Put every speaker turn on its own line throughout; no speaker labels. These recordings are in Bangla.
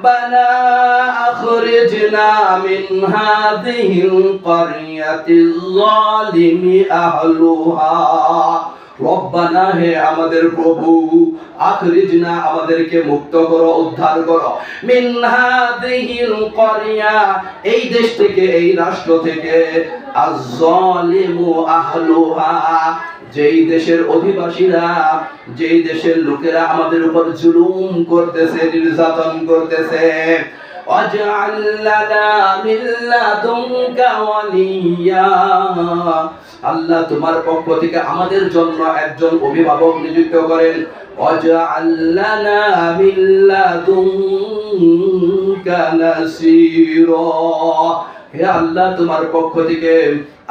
ربنا أخرجنا من هذه القرية الظالم أهلها রব্বানা হে আমাদের প্রভু আখরিজনা আমাদেরকে মুক্ত করো উদ্ধার করো মিন হাদিহিল করিয়া এই দেশ থেকে এই রাষ্ট্র থেকে আজ-জালিমু আহলুহা যেই দেশের অধিবাসীরা যেই দেশের লোকেরা আমাদের উপর জুলুম করতেছে নির্যাতন করতেছে واجعل لنا من لدنك وليا আল্লাহ তোমার পক্ষ থেকে আমাদের জন্য একজন অভিভাবক নিযুক্ত করেন واجعل لنا من لدنك نصيرا হে আল্লাহ, তোমার পক্ষ থেকে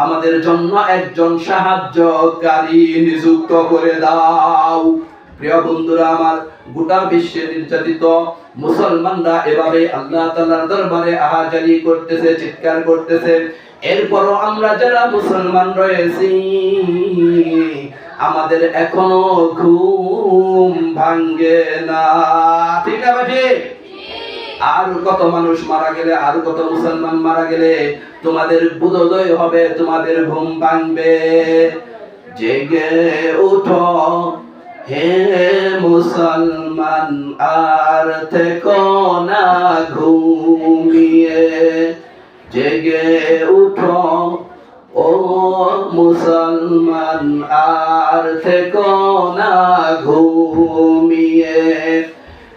আমাদের জন্য একজন সাহায্যকারী নিযুক্ত করে দাও। প্রিয় বন্ধুরা, আমার গোটা বিশ্বে নির্যাতিত মুসলমানরা এভাবে আল্লাহ দরবারে আহাজারি করতেছে, চিৎকার করতেছে। এরপরও আমরা যারা মুসলমান রয়েছি, আমাদের এখনও ঘুম ভাঙ্গে না। ঠিক আছে ঠিক আর কত মানুষ মারা গেলে, আর কত মুসলমান মারা গেলে তোমাদের বোধোদয় হবে, তোমাদের ঘুম ভাঙবে। জেগে উঠো, হে মুসলমান, আর থেকো না ঘুমিয়ে। জেগে উঠো, ও মুসলমান, আর থেকো না ঘুমিয়ে।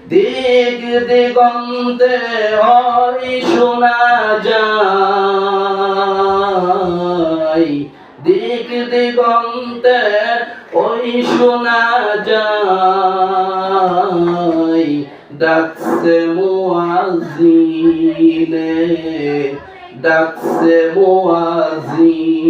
দিক দিগন্তে ওই শোনা যায়। দিক দিগন্তে ওই শোনা যায়। ডাকছে মুয়াজিনে ডাকছে মুয়াজিনে